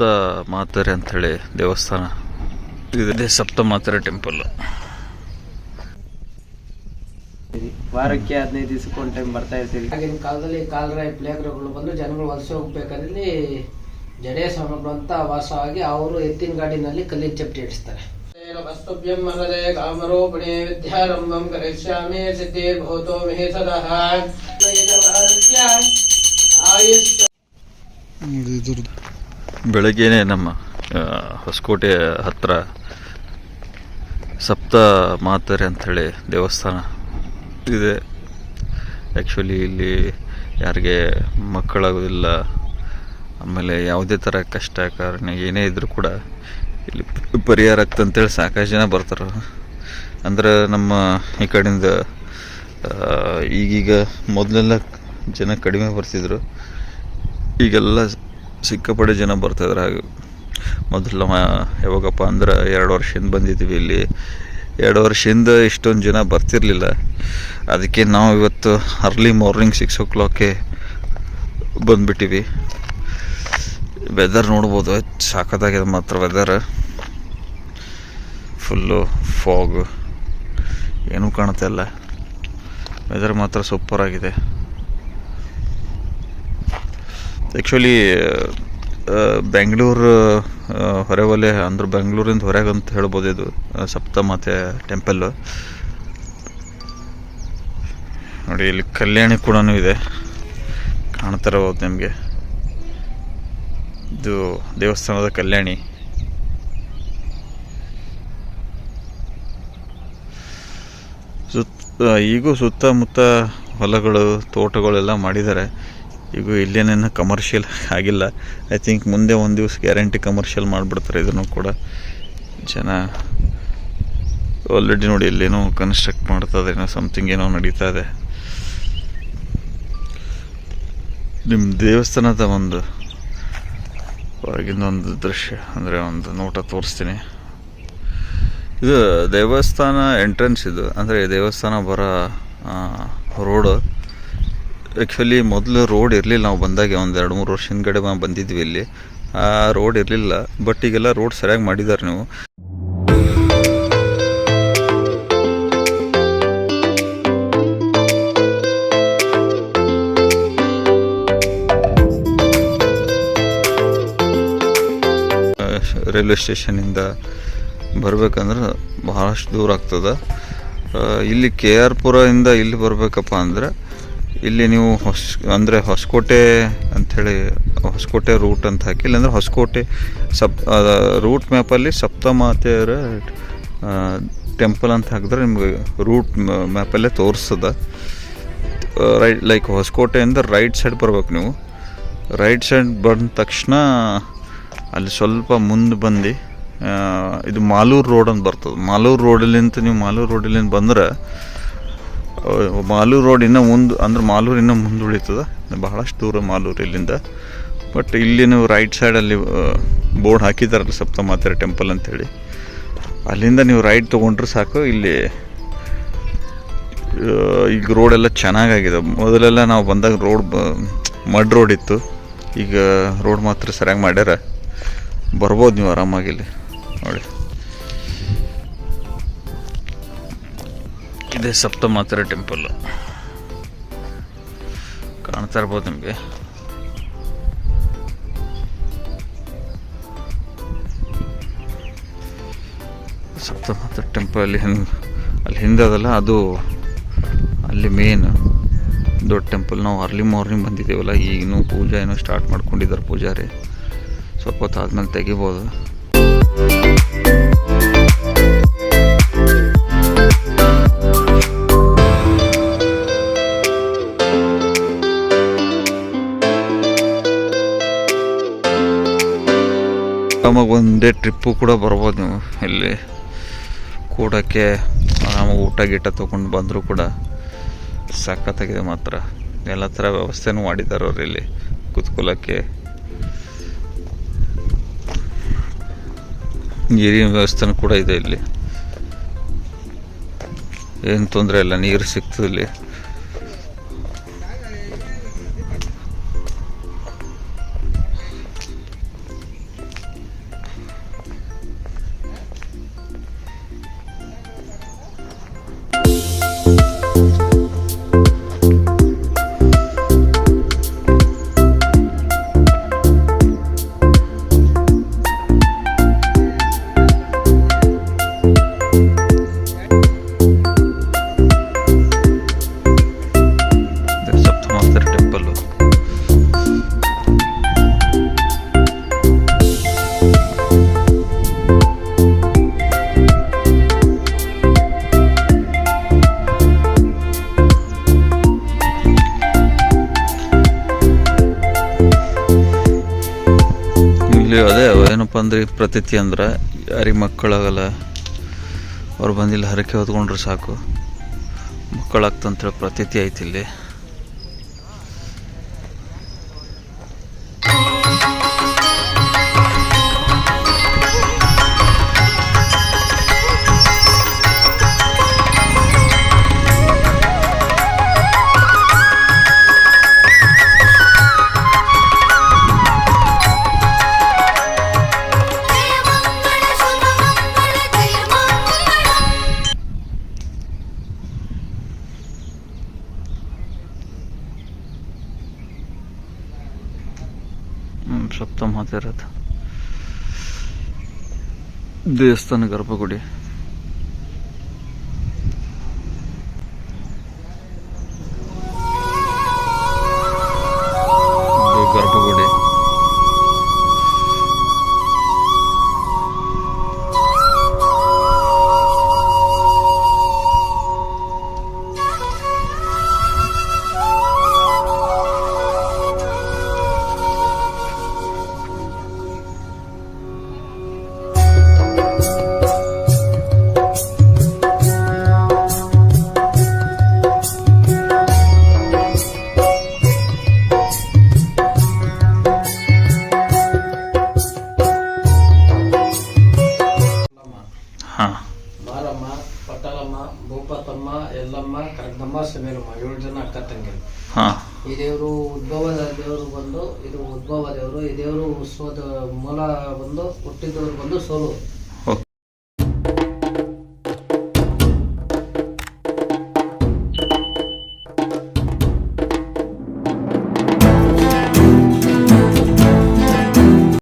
ಸಪ್ತ ಮಾತರೆ ಅಂಥೇಳಿ ದೇವಸ್ಥಾನ. ಇದೇ ಸಪ್ತ ಮಾತರೆ ಟೆಂಪಲ್. ವಾರಕ್ಕೆ ಹದಿನೈದು ದಿವಸಕ್ಕೆ ಒಂದು ಟೈಮ್ ಬರ್ತಾ ಇರ್ತೀವಿ. ಆಗಿನ ಕಾಲದಲ್ಲಿ ಕಾಲರ ಪ್ಲೇಗ್ಗಳು ಬಂದು ಜನಗಳು ವಲಸೆ ಹೋಗ್ಬೇಕಾದಲ್ಲಿ ಜಡೇ ಸ್ವಾಮಿಗಳು ಅಂತ ವಾಸವಾಗಿ ಅವರು ಎತ್ತಿನ ಗಾಡಿನಲ್ಲಿ ಕಲ್ಲಿನ ಚಪ್ಪಟಿ ಇಡಿಸ್ತಾರೆ. ವಸ್ತುಭ್ಯಂ ಮಹದೇ ಕಾಮರೋಪಣೆ ವಿದ್ಯಾರಂಭಂ ಕರಿಷ್ಯಾಮಿ ಸಿದ್ಧಿರ್ಭೂತೋ ಮೇ ಸದಃ ಆಯುಷ್ ಬೆಳಗ್ಗೆನೆ ನಮ್ಮ ಹೊಸಕೋಟೆ ಹತ್ರ ಸಪ್ತ ಮಾತರೆ ಅಂಥೇಳಿ ದೇವಸ್ಥಾನ ಇದೆ. ಆ್ಯಕ್ಚುಲಿ ಇಲ್ಲಿ ಯಾರಿಗೆ ಮಕ್ಕಳಾಗೋದಿಲ್ಲ ಆಮೇಲೆ ಯಾವುದೇ ಥರ ಕಷ್ಟ, ಕಾರಣ ಏನೇ ಇದ್ದರೂ ಕೂಡ ಇಲ್ಲಿ ಪರಿಹಾರ ಆಗ್ತದೆ ಅಂತೇಳಿ ಸಾಕಷ್ಟು ಜನ ಬರ್ತಾರೆ. ಅಂದ್ರೆ ನಮ್ಮ ಈ ಕಡೆಯಿಂದ ಈಗೀಗ ಮೊದಲೆಲ್ಲ ಜನ ಕಡಿಮೆ ಬರ್ತಿದ್ರು. ಈಗೆಲ್ಲ ಸಿಕ್ಕಾಪಟ್ಟೆ ಜನ ಬರ್ತಾಯಿದ್ರು ಹಾಗೆ ಮೊದಲು ಯಾವಾಗಪ್ಪ ಅಂದ್ರೆ ಎರಡು ವರ್ಷದಿಂದ ಬಂದಿದ್ದೀವಿ ಇಲ್ಲಿ. ಎರಡು ವರ್ಷದಿಂದ ಇಷ್ಟೊಂದು ಜನ ಬರ್ತಿರಲಿಲ್ಲ. ಅದಕ್ಕೆ ನಾವು ಇವತ್ತು early morning six o'clock ಬಂದುಬಿಟ್ಟಿವಿ. ವೆದರ್ ನೋಡ್ಬೋದು. ಸಾಕತ್ತಾಗಿದೆ ಮಾತ್ರ ವೆದರ್ ಫುಲ್ಲು ಫಾಗ್ ಏನೂ ಕಾಣುತ್ತೆ ಇಲ್ಲ ವೆದರ್ ಮಾತ್ರ ಸೂಪರ್ ಆ್ಯಕ್ಚುಲಿ ಬೆಂಗಳೂರು ಹೊರವಲೆ ಅಂದ್ರೆ ಬೆಂಗಳೂರಿಂದ ಹೊರಗೆ ಅಂತ ಹೇಳ್ಬೋದು ಇದು ಸಪ್ತಮಾತೆ ಟೆಂಪಲ್ ನೋಡಿ, ಇಲ್ಲಿ ಕಲ್ಯಾಣಿ ಕೂಡ ಇದೆ. ಕಾಣ್ತಾ ಇರ್ಬೋದು ನಿಮಗೆ. ಇದು ದೇವಸ್ಥಾನದ ಕಲ್ಯಾಣಿ. ಸುತ್ತ ಈಗೂ ಸುತ್ತಮುತ್ತ ಹೊಲಗಳು, ತೋಟಗಳೆಲ್ಲ ಮಾಡಿದ್ದಾರೆ. ಈಗ ಇಲ್ಲೇನೇನು ಕಮರ್ಷಿಯಲ್ ಆಗಿಲ್ಲ. ಐ ಥಿಂಕ್ ಮುಂದೆ ಒಂದು ದಿವಸ ಗ್ಯಾರಂಟಿ ಕಮರ್ಷಿಯಲ್ ಮಾಡಿಬಿಡ್ತಾರೆ ಇದನ್ನು ಕೂಡ. ಜನ ಆಲ್ರೆಡಿ ನೋಡಿ ಇಲ್ಲೇನೋ ಕನ್ಸ್ಟ್ರಕ್ಟ್ ಮಾಡ್ತಾ ಇದೆ ಏನೋ ಸಮಥಿಂಗ್ ಏನೋ ನಡೀತಾ ಇದೆ ನಿಮ್ಮ ದೇವಸ್ಥಾನದ ಒಂದು ಹೊರಗಿಂದ ಒಂದು ದೃಶ್ಯ, ಅಂದರೆ ಒಂದು ನೋಟ ತೋರಿಸ್ತೀನಿ. ಇದು ದೇವಸ್ಥಾನ ಎಂಟ್ರೆನ್ಸ್ ಇದು. ಅಂದರೆ ದೇವಸ್ಥಾನ ಬರೋ ರೋಡು ಆ್ಯಕ್ಚುಲಿ ಮೊದಲು ರೋಡ್ ಇರಲಿಲ್ಲ. ನಾವು ಬಂದಾಗ ಒಂದು ಎರಡು ಮೂರು ವರ್ಷ ಹಿಂದ್ಗಡೆ ಬಂದಿದ್ವಿ ಇಲ್ಲಿ. ಆ ರೋಡ್ ಇರಲಿಲ್ಲ. ಬಟ್ ಈಗೆಲ್ಲ ರೋಡ್ ಸರಿಯಾಗಿ ಮಾಡಿದ್ದಾರೆ ನೀವು. ರೈಲ್ವೆ ಸ್ಟೇಷನಿಂದ ಬರಬೇಕಂದ್ರೆ ಬಹಳಷ್ಟು ದೂರ ಆಗ್ತದೆ. ಇಲ್ಲಿ ಕೆ ಆರ್ ಪುರದಿಂದ ಇಲ್ಲಿ ಬರಬೇಕಪ್ಪ ಅಂದ್ರೆ ಇಲ್ಲಿ ನೀವು ಹೊಸ ಅಂದರೆ ಹೊಸಕೋಟೆ ಅಂಥೇಳಿ, ಹೊಸಕೋಟೆ ರೂಟ್ ಅಂತ ಹಾಕಿ, ಇಲ್ಲಾಂದರೆ ಹೊಸಕೋಟೆ ಸಪ್ ರೂಟ್ ಮ್ಯಾಪಲ್ಲಿ ಸಪ್ತಮಾತೆಯರ ಟೆಂಪಲ್ ಅಂತ ಹಾಕಿದ್ರೆ ನಿಮಗೆ ರೂಟ್ ಮ್ಯಾಪಲ್ಲೇ ತೋರಿಸ್ತದೆ ರೈಟ್ ಲೈಕ್ ಹೊಸಕೋಟೆಯಿಂದ ರೈಟ್ ಸೈಡ್ ಬರ್ಬೇಕು ನೀವು. ರೈಟ್ ಸೈಡ್ ಬಂದ ತಕ್ಷಣ ಅಲ್ಲಿ ಸ್ವಲ್ಪ ಮುಂದೆ ಬಂದು ಇದು ಮಾಲೂರು ರೋಡ್ ಅಂತ ಬರ್ತದೆ. ಮಾಲೂರು ರೋಡಲ್ಲಿಂದ ನೀವು ಮಾಲೂರು ರೋಡಲ್ಲಿಂದ ಬಂದ್ರೆ ಮಾಲೂರು ರೋಡ್ ಇನ್ನೂ ಮುಂದೆ, ಅಂದ್ರೆ ಮಾಲೂರು ಇನ್ನೂ ಮುಂದೆ ಉಳಿತದ. ಬಹಳಷ್ಟು ದೂರ ಮಾಲೂರು ಇಲ್ಲಿಂದ. ಬಟ್ ಇಲ್ಲಿ ನೀವು ರೈಟ್ ಸೈಡಲ್ಲಿ ಬೋರ್ಡ್ ಹಾಕಿದಾರಲ್ಲ ಸಪ್ತಮಾತೆರ ಟೆಂಪಲ್ ಅಂತೇಳಿ. ಅಲ್ಲಿಂದ ನೀವು ರೈಟ್ ತೊಗೊಂಡ್ರೆ ಸಾಕು. ಇಲ್ಲಿ ಈಗ ರೋಡೆಲ್ಲ ಚೆನ್ನಾಗಾಗಿದೆ. ಮೊದಲೆಲ್ಲ ನಾವು ಬಂದಾಗ ರೋಡ್ ಮಡ್ ರೋಡ್ ಇತ್ತು. ಈಗ ರೋಡ್ ಮಾತ್ರ ಸರಿಯಾಗಿ ಮಾಡ್ಯಾರ. ಬರ್ಬೋದು ನೀವು ಆರಾಮಾಗಿ ಇಲ್ಲಿ. ನೋಡಿ. ಇದೆ ಸಪ್ತಮಾತರ ಟೆಂಪಲ್. ಕಾಣ್ತಾ ಇರ್ಬೋದು ನಿಮಗೆ. ಸಪ್ತಮಾತ್ರ ಟೆಂಪಲ್ ಅಲ್ಲಿ ಅಲ್ಲಿ ಹಿಂದೆ ಅದಲ್ಲ, ಅದು ಅಲ್ಲಿ ಮೇನ್ ದೊಡ್ಡ ಟೆಂಪಲ್. ನಾವು ಅರ್ಲಿ ಮಾರ್ನಿಂಗ್ ಬಂದಿದ್ದೇವಲ್ಲ, ಈಗಿನ್ನೂ ಪೂಜೆ ಏನೋ ಸ್ಟಾರ್ಟ್ ಮಾಡ್ಕೊಂಡಿದ್ದಾರೆ ಪೂಜಾರಿ. ಸ್ವಲ್ಪ ಹೊತ್ತು ಆದ್ಮೇಲೆ ತೆಗಿಬೋದು. ಆರಾಮಾಗಿ ಒಂದೇ ಟ್ರಿಪ್ಪು ಕೂಡ ಬರ್ಬೋದು. ನೀವು ಇಲ್ಲಿ ಕೂಡೋಕ್ಕೆ ಆರಾಮಾಗಿ ಊಟ ಗೀಟ ತೊಗೊಂಡು ಬಂದರೂ ಕೂಡ ಸಖತ್ತಾಗಿದೆ ಮಾತ್ರ. ಎಲ್ಲ ಥರ ವ್ಯವಸ್ಥೆನೂ ಮಾಡಿದ್ದಾರೆ ಅವ್ರು ಇಲ್ಲಿ ಕೂತ್ಕೊಳ್ಳೋಕ್ಕೆ ನೀರಿನ ವ್ಯವಸ್ಥೆನೂ ಕೂಡ ಇದೆ ಇಲ್ಲಿ. ಏನು ತೊಂದರೆ ಇಲ್ಲ, ನೀರು ಸಿಗ್ತದೆ ಇಲ್ಲಿ. ಅಂದ್ರೆ ಪ್ರತೀತಿ ಅಂದ್ರೆ ಯಾರಿಗೆ ಮಕ್ಕಳಾಗಲ್ಲ ಅವ್ರು ಬಂದಿಲ್ಲ ಹರಕೆ ಹೊತ್ಕೊಂಡ್ರೆ ಸಾಕು. ಮಕ್ಕಳಾಗ್ತಂತೇಳಿ ಪ್ರತೀತಿ ಐತಿ ಸಪ್ತಮಾತೆ ರಥ ದೇವಸ್ಥಾನ ಗರ್ಭಗುಡಿ ಮಾರಮ್ಮ ಪಟ್ಟಲಮ್ಮ ಭೂಪತಮ್ಮ ಎಲ್ಲಮ್ಮ ಕರಗಮ್ಮ ಸಮೀರಮ್ಮ ಏಳು ಜನ ಅಕ್ಕ ತಂಗಿರು ಈ ದೇವರು ಉದ್ಭವದ ದೇವರು ಬಂದು ಇದು ಉದ್ಭವ ದೇವರು ಈ ದೇವರು ಉತ್ಸವದ ಮೂಲ ಬಂದು ಹುಟ್ಟಿದವರು ಬಂದು ಸೋಲು.